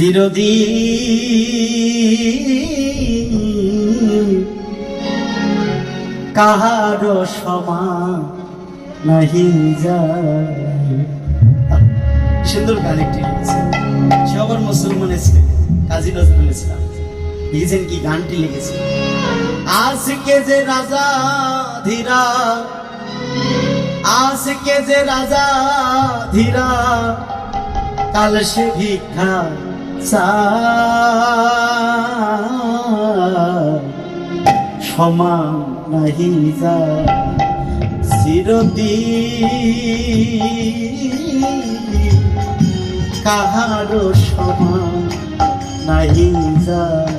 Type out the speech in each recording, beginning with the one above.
চিরদিন কাহার সমা নাহি সুন্দর গান একটি লিখেছে সে ছিলেন কাজী নজরুল ইসলাম। লিখেছেন কি? গানটি লিখেছে আজকে যে রাজা ধীরা, আজকে যে রাজা ধীরা, কাল সে ভিক্ষা সমান নাহি যা চিরদিন কাহারো সমান নাহি যায়।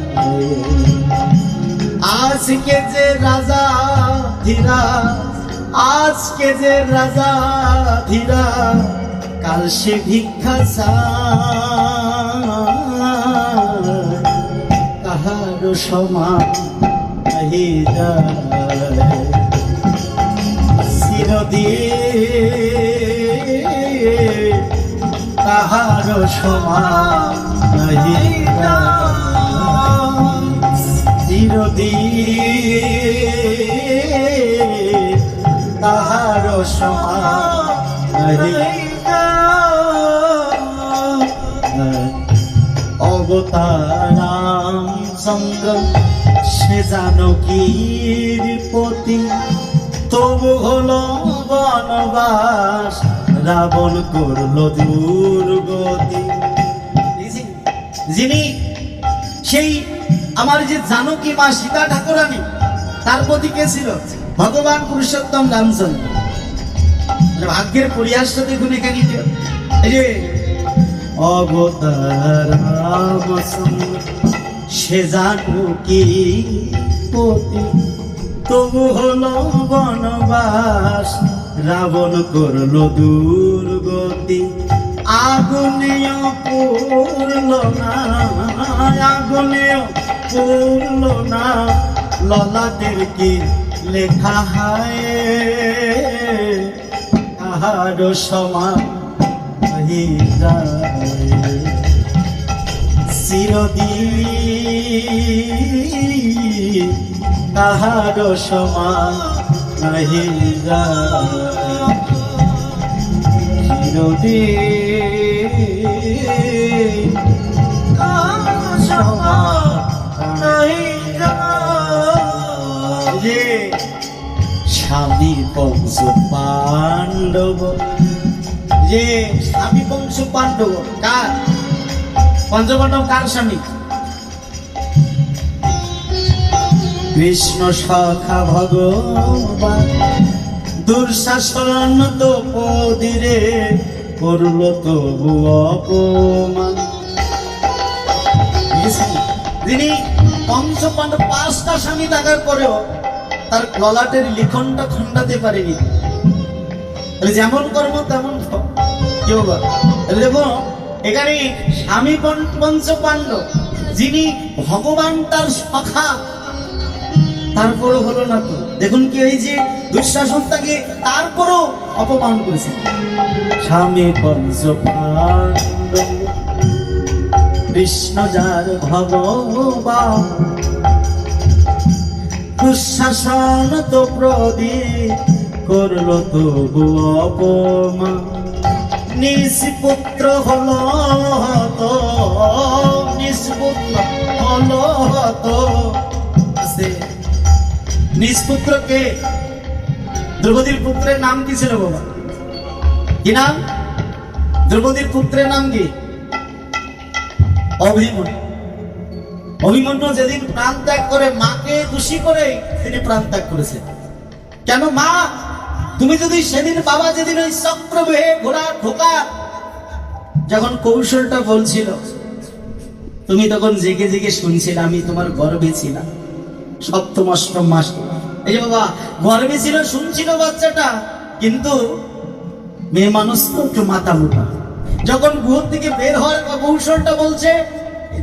আজকে যে রাজা ধীরা আজকে যে রাজা ধীরা কাল সে ভিক্ষা চায়। কাহার সমান নাহি যায়। চিরদিন তাহার সমান নাহি চিরদিন তাহার নাহি অবতারাম সে জানকীর পতি? তবু হলো বনবাস, রাবণ করল দুর্গতি। যিনি, সেই আমার যে জানকী মা সীতা ঠাকুরানী, তার প্রতি কে ছিল? ভগবান পুরুষোত্তম রামচন্দ্র। ভাগ্যের পরিহাসটা দেখুন এখানে এই যে, অবতার রামচন্দ্র সে জানকী পতি তবু হলো বনবাস, রাবণ করল দুর্গতি আগুনেও পূর্ল না, আগুনেও পূর্ল না। ললাটের কি লেখা হায়? কাহার সমান যায়। চিরদিন তাহার যায়। চিরদিন স্বামী পঞ্চ পাণ্ডব। যে স্বামী পঞ্চ পাণ্ডব কার? পঞ্চপাণ্ডব কার স্বামী? কৃষ্ণ সখা ভগবান দুঃশাসন তো পদিরে করল তবু অপমান। যিনি পঞ্চপাণ্ডব পাঁচটা স্বামী থাকার পরেও তার ললাটের লিখনটা খণ্ডাতে পারেনি। যেমন কর্ম, তেমন ফল। কি বাবা তাহলে দেখো এখানে স্বামী পন- পঞ্চ পাণ্ডব যিনি ভগবান তার সখা। তারপরও হলো না তো। দেখুন কি এই যে দুঃশাসন তাকে তারপরও অপমান করেছে স্বামী পঞ্চ পাণ্ডব কৃষ্ণ যার ভগবান। দুঃশাসন তো প্রদীপ করল তবু অপমান। নিষ্পুত্র হলো তো নিষ্পুত্র হলো তো নিষ্পুত্র কে দ্রৌপদীর পুত্রের নাম কি ছিল বাবা? কি নাম? দ্রৌপদীর পুত্রের নাম কি? অভিমন্যু। অভিমন্যু যেদিন প্রাণ ত্যাগ করে, মাকে খুশি করে তিনি প্রাণ ত্যাগ করেছেন। কেন মা? তুমি যদি সেদিন বাবা যেদিন ওই চক্র বেহে ঘোড়া ঢোকা, যখন কৌশলটা বলছিল, তুমি তখন জেগে জেগে শুনছিলে, আমি তোমার গর্বে ছিলাম। সপ্তম, অষ্টম মাস। এই যে বাবা, গর্বে ছিল, শুনছিল বাচ্চাটা, কিন্তু মেয়ে মানুষ তো একটু মাথা মোটা। যখন গুহ থেকে বের হওয়ার কৌশলটা বলছে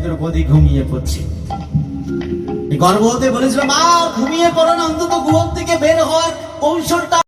দ্রৌপদী ঘুমিয়ে পড়ছে। গর্ভবতী বলেছিল, মা, ঘুমিয়ে পড়ো না, অন্তত গুহ থেকে বের হওয়ার কৌশলটা